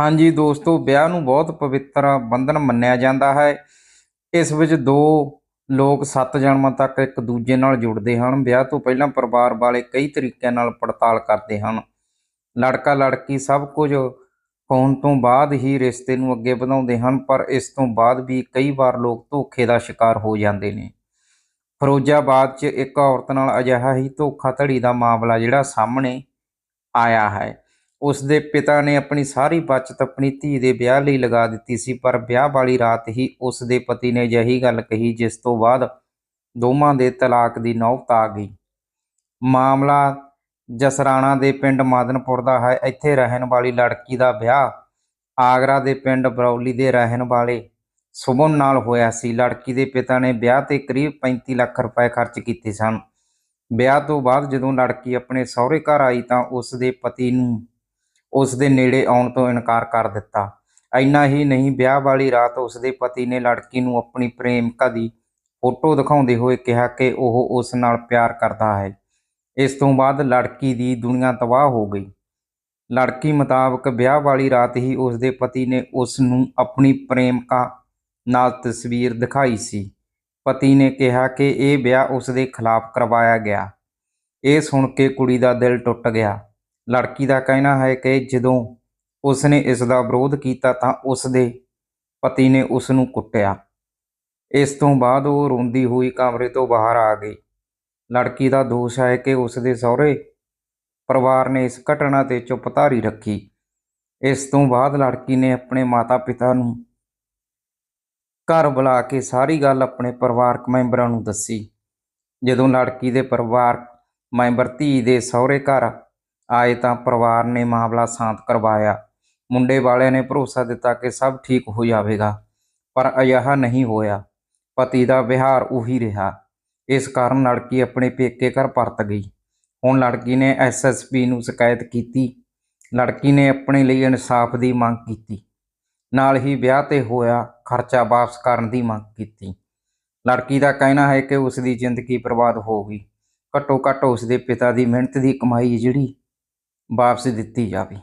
ਹਾਂਜੀ ਦੋਸਤੋ, ਵਿਆਹ ਨੂੰ ਬਹੁਤ ਪਵਿੱਤਰ ਬੰਧਨ ਮੰਨਿਆ ਜਾਂਦਾ ਹੈ। ਇਸ ਵਿੱਚ ਦੋ ਲੋਕ ਸੱਤ ਜਨਮਾਂ ਤੱਕ ਇੱਕ ਦੂਜੇ ਨਾਲ ਜੁੜਦੇ ਹਨ। ਵਿਆਹ ਤੋਂ ਪਹਿਲਾਂ ਪਰਿਵਾਰ ਵਾਲੇ ਕਈ ਤਰੀਕਿਆਂ ਨਾਲ ਪੜਤਾਲ ਕਰਦੇ ਹਨ। ਲੜਕਾ ਲੜਕੀ ਸਭ ਕੁਝ ਹੋਣ ਤੋਂ ਬਾਅਦ ਹੀ ਰਿਸ਼ਤੇ ਨੂੰ ਅੱਗੇ ਵਧਾਉਂਦੇ ਹਨ, ਪਰ ਇਸ ਤੋਂ ਬਾਅਦ ਵੀ ਕਈ ਵਾਰ ਲੋਕ ਧੋਖੇ ਦਾ ਸ਼ਿਕਾਰ ਹੋ ਜਾਂਦੇ ਨੇ। ਫਿਰੋਜ਼ਾਬਾਦ 'ਚ ਇੱਕ ਔਰਤ ਨਾਲ ਅਜਿਹਾ ਹੀ ਧੋਖਾਧੜੀ ਦਾ ਮਾਮਲਾ ਜਿਹੜਾ ਸਾਹਮਣੇ ਆਇਆ ਹੈ। ਉਸ ਦੇ ਪਿਤਾ ਨੇ ਆਪਣੀ ਸਾਰੀ ਬਚਤ ਆਪਣੀ ਧੀ ਦੇ ਵਿਆਹ ਲਈ ਲਗਾ ਦਿੱਤੀ ਸੀ, ਪਰ ਵਿਆਹ ਵਾਲੀ ਰਾਤ ਹੀ ਉਸ ਦੇ ਪਤੀ ਨੇ ਅਜਿਹੀ ਗੱਲ ਕਹੀ ਜਿਸ ਤੋਂ ਬਾਅਦ ਦੋਵਾਂ ਦੇ ਤਲਾਕ ਦੀ ਨੌਬਤ ਆ ਗਈ। ਮਾਮਲਾ ਜਸਰਾਣਾ ਦੇ ਪਿੰਡ ਮਾਦਨਪੁਰ ਦਾ ਹੈ। ਇੱਥੇ ਰਹਿਣ ਵਾਲੀ ਲੜਕੀ ਦਾ ਵਿਆਹ ਆਗਰਾ ਦੇ ਪਿੰਡ ਬਰੌਲੀ ਦੇ ਰਹਿਣ ਵਾਲੇ ਸੁਭਨ ਨਾਲ ਹੋਇਆ ਸੀ। ਲੜਕੀ ਦੇ ਪਿਤਾ ਨੇ ਵਿਆਹ ਤੇ ਕਰੀਬ 35 ਲੱਖ ਰੁਪਏ ਖਰਚ ਕੀਤੇ ਸਨ। ਵਿਆਹ ਤੋਂ ਬਾਅਦ ਜਦੋਂ ਲੜਕੀ ਆਪਣੇ ਸਹੁਰੇ ਘਰ ਆਈ ਤਾਂ ਉਸ ਦੇ ਪਤੀ ਨੂੰ ਉਸ ਦੇ ਨੇੜੇ ਆਉਣ ਤੋਂ ਇਨਕਾਰ ਕਰ ਦਿੱਤਾ। ਇੰਨਾ ਹੀ ਨਹੀਂ, ਵਿਆਹ ਵਾਲੀ ਰਾਤ ਉਸ ਦੇ ਪਤੀ ਨੇ ਲੜਕੀ ਨੂੰ ਆਪਣੀ ਪ੍ਰੇਮਿਕਾ ਦੀ ਫੋਟੋ ਦਿਖਾਉਂਦੇ ਹੋਏ ਕਿਹਾ ਕਿ ਉਹ ਉਸ ਨਾਲ ਪਿਆਰ ਕਰਦਾ ਹੈ। ਇਸ ਤੋਂ ਬਾਅਦ ਲੜਕੀ ਦੀ ਦੁਨੀਆ ਤਬਾਹ ਹੋ ਗਈ। ਲੜਕੀ ਮੁਤਾਬਕ ਵਿਆਹ ਵਾਲੀ ਰਾਤ ਹੀ ਉਸ ਦੇ ਪਤੀ ਨੇ ਉਸ ਨੂੰ ਆਪਣੀ ਪ੍ਰੇਮਿਕਾ ਨਾਲ ਤਸਵੀਰ ਦਿਖਾਈ ਸੀ। ਪਤੀ ਨੇ ਕਿਹਾ ਕਿ ਇਹ ਵਿਆਹ ਉਸ ਦੇ ਖਿਲਾਫ ਕਰਵਾਇਆ ਗਿਆ। ਇਹ ਸੁਣ ਕੇ ਕੁੜੀ ਦਾ ਦਿਲ ਟੁੱਟ ਗਿਆ। ਲੜਕੀ ਦਾ ਕਹਿਣਾ ਹੈ ਕਿ ਜਦੋਂ ਉਸਨੇ ਇਸ ਦਾ ਵਿਰੋਧ ਕੀਤਾ ਤਾਂ ਉਸ ਦੇ ਪਤੀ ਨੇ ਉਸ ਨੂੰ ਕੁੱਟਿਆ। ਇਸ ਤੋਂ ਬਾਅਦ ਉਹ ਰੋਂਦੀ ਹੋਈ ਕਮਰੇ ਤੋਂ ਬਾਹਰ ਆ ਗਈ। ਲੜਕੀ ਦਾ ਦੋਸ਼ ਹੈ ਕਿ ਉਸ ਦੇ ਸਹੁਰੇ ਪਰਿਵਾਰ ਨੇ ਇਸ ਘਟਨਾ ਤੇ ਚੁੱਪ ਧਾਰੀ ਰੱਖੀ। ਇਸ ਤੋਂ ਬਾਅਦ ਲੜਕੀ ਨੇ ਆਪਣੇ ਮਾਤਾ-ਪਿਤਾ ਨੂੰ ਘਰ ਬੁਲਾ ਕੇ ਸਾਰੀ ਗੱਲ ਆਪਣੇ ਪਰਿਵਾਰਕ ਮੈਂਬਰਾਂ ਨੂੰ ਦੱਸੀ। ਜਦੋਂ ਲੜਕੀ ਦੇ ਪਰਿਵਾਰ ਮੈਂਬਰ ਧੀ ਦੇ ਸਹੁਰੇ ਘਰ ਆਏ ਤਾਂ ਪਰਿਵਾਰ ਨੇ ਮਾਮਲਾ ਸ਼ਾਂਤ ਕਰਵਾਇਆ। ਮੁੰਡੇ ਵਾਲਿਆਂ ਨੇ ਭਰੋਸਾ ਦਿੱਤਾ ਕਿ ਸਭ ਠੀਕ ਹੋ ਜਾਵੇਗਾ, ਪਰ ਅਜਿਹਾ ਨਹੀਂ ਹੋਇਆ। ਪਤੀ ਦਾ ਵਿਹਾਰ ਉਹੀ ਰਿਹਾ। ਇਸ ਕਾਰਨ ਲੜਕੀ ਆਪਣੇ ਪੇਕੇ ਘਰ ਪਰਤ ਗਈ। ਹੁਣ ਲੜਕੀ ਨੇ ਐਸਐਸਪੀ ਨੂੰ ਸ਼ਿਕਾਇਤ ਕੀਤੀ। ਲੜਕੀ ਨੇ ਆਪਣੇ ਲਈ ਇਨਸਾਫ ਦੀ ਮੰਗ ਕੀਤੀ। ਨਾਲ ਹੀ ਵਿਆਹ ਤੇ ਹੋਇਆ ਖਰਚਾ ਵਾਪਸ ਕਰਨ ਦੀ ਮੰਗ ਕੀਤੀ। ਲੜਕੀ ਦਾ ਕਹਿਣਾ ਹੈ ਕਿ ਉਸ ਦੀ ਜ਼ਿੰਦਗੀ ਬਰਬਾਦ ਹੋ ਗਈ। ਘੱਟੋ ਘੱਟ ਉਸ ਦੇ ਪਿਤਾ ਦੀ ਮਿਹਨਤ ਦੀ ਕਮਾਈ ਜਿਹੜੀ ਵਾਪਸੀ ਦਿੱਤੀ ਜਾਵੇ।